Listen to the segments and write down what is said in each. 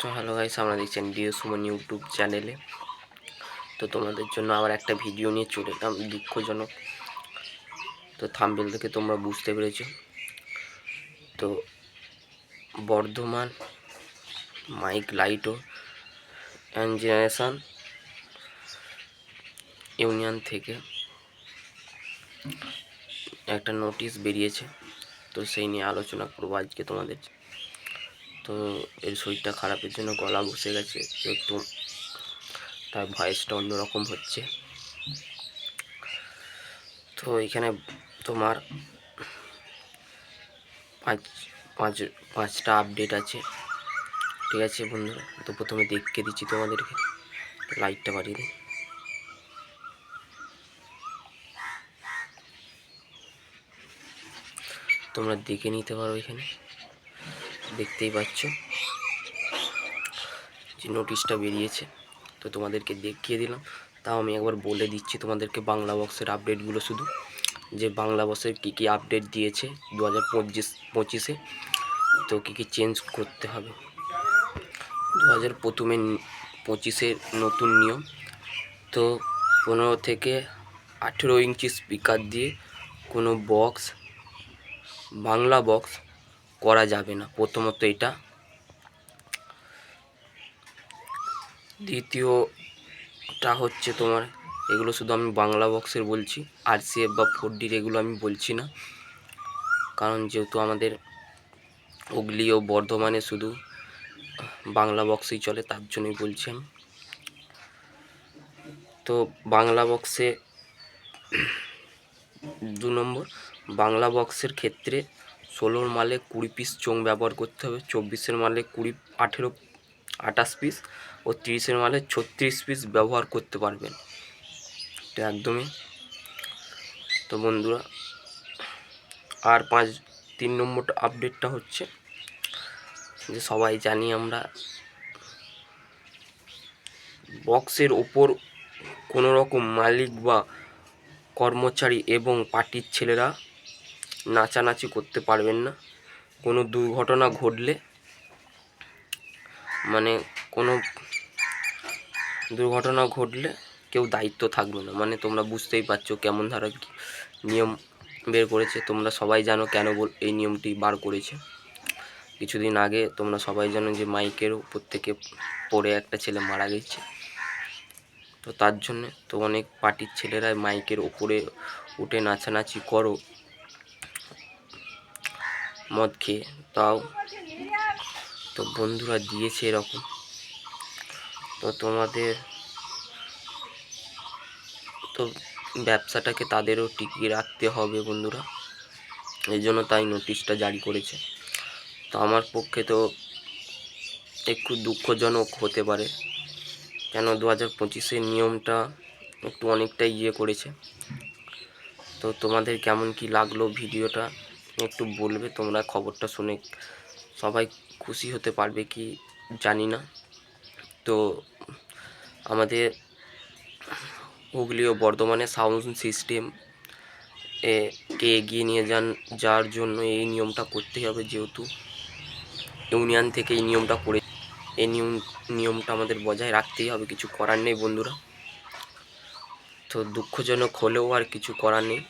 তো hello guys, আমরা দেখছেন ডিও সুমন ইউটিউব চ্যানেলে তো তোমাদের জন্য আবার একটা ভিডিও নিয়ে চলে এলাম দুঃখজনক। তো থাম্বেল থেকে তোমরা বুঝতে পেরেছ। তো Bardhaman mic light and generation union থেকে একটা নোটিশ বেরিয়েছে। তো সেই নিয়ে আলোচনা করব আজকে তোমাদের। তো এর শরীরটা খারাপের জন্য গলা বসে গেছে একটু তার ভয়েসটা অন্যরকম হচ্ছে। তো এখানে তোমার পাঁচ পাঁচ, পাঁচটা আপডেট আছে। ঠিক আছে বন্ধুরা, তো প্রথমে দেখকে দিচ্ছি তোমাদেরকে। লাইটটা বাড়িয়ে দিই। তোমরা দেখে নিতে পারো এখানে। দেখতেই পাচ্ছ যে নোটিশটা বেরিয়েছে। তো তোমাদেরকে দেখিয়ে দিলাম। তাও আমি একবার বলে দিচ্ছি তোমাদেরকে বাংলা বক্সের আপডেটগুলো শুধু। যে বাংলা বক্সের কী কী আপডেট দিয়েছে দু হাজার পঁচিশ, পঁচিশে। তো কী কী চেঞ্জ করতে হবে। দু হাজার প্রথমে পঁচিশের নতুন নিয়ম। তো পনেরো থেকে আঠেরো ইঞ্চি স্পিকার দিয়ে কোনো বক্স বাংলা বক্স করা যাবে না। প্রথমত এটা। দ্বিতীয়টা হচ্ছে তোমার, এগুলো শুধু আমি বাংলা বক্সের বলছি আর সিএফ বা ফোর ডির এগুলো আমি বলছি না। কারণ যেহেতু আমাদের হুগলি ও বর্ধমানে শুধু বাংলা বক্সই চলে, তার জন্যই বলছি আমি। তো বাংলা বক্সে দু নম্বর, বাংলা বক্সের ক্ষেত্রে ষোলোর মালে কুড়ি পিস চোং ব্যবহার করতে হবে, চব্বিশের মালে কুড়ি, আঠেরো, আঠাশ পিস ও তিরিশের মালে ছত্রিশ পিস ব্যবহার করতে পারবেন। এটা একদমই। তো বন্ধুরা, আর পাঁচ, তিন নম্বর আপডেটটা হচ্ছে যে সবাই জানি আমরা বক্সের ওপর কোনো রকম মালিক বা কর্মচারী এবং পার্টির ছেলেরা নাচানাচি করতে পারবেন না। কোনো দুর্ঘটনা ঘটলে মানে কোনো দুর্ঘটনা ঘটলে কেউ দায়িত্ব থাকবে না। মানে তোমরা বুঝতেই পারছ কেমন ধারা নিয়ম বের করেছে। তোমরা সবাই জানো কেন বল এই নিয়মটি বার করেছে। কিছুদিন আগে তোমরা সবাই জানো যে মাইকের উপর থেকে পড়ে একটা ছেলে মারা গেছে। তো তার জন্যে তো অনেক পার্টির ছেলেরা মাইকের ওপরে উঠে নাচানাচি করো। মদ খেয়ে, তাও তো বন্ধুরা দিয়েছে এরকম। তো তোমাদের তো ব্যবসাটাকে তাদেরও টিকিয়ে রাখতে হবে বন্ধুরা। এই জন্য তাই নোটিশটা জারি করেছে। তো আমার পক্ষে তো একটু দুঃখজনক হতে পারে, কেন দু হাজার পঁচিশের নিয়মটা একটু অনেকটাই ইয়ে করেছে। তো তোমাদের কেমন কি লাগল ভিডিওটা? একটু বলবে, তোমরা খবরটা শুনে সবাই খুশি হতে পারবে কি জানি না। তো আমাদের হুগলি ও বর্ধমানে সাউন্ড সিস্টেম এ কে এগিয়ে নিয়ে যান, যার জন্য এই নিয়মটা করতেই হবে যেহেতু ইউনিয়ন থেকে এই নিয়মটা করে, এই নিয়ম, নিয়মটা আমাদের বজায় রাখতেই হবে, কিছু করার নেই বন্ধুরা। তো দুঃখজনক হলেও আর কিছু করার নেই।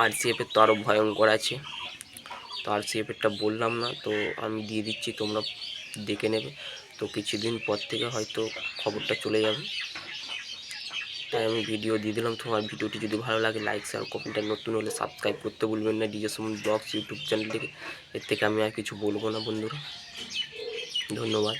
আর সিএফের তো আরও ভয়ঙ্কর আছে। তো আর সিএফেরটা বললাম না, তো আমি দিয়ে দিচ্ছি, তোমরা দেখে নেবে। তো কিছুদিন পর থেকে হয়তো খবরটা চলে যাবে। তাই আমি ভিডিও দিয়ে দিলাম। তোমার ভিডিওটি যদি ভালো লাগে লাইক শেয়ার কমেন্টটা নতুন হলে সাবস্ক্রাইব করতে ভুলবেন না। DJ Suman vlogs YouTube channel থেকে। এর থেকে আমি আর কিছু বলব না বন্ধুরা। ধন্যবাদ।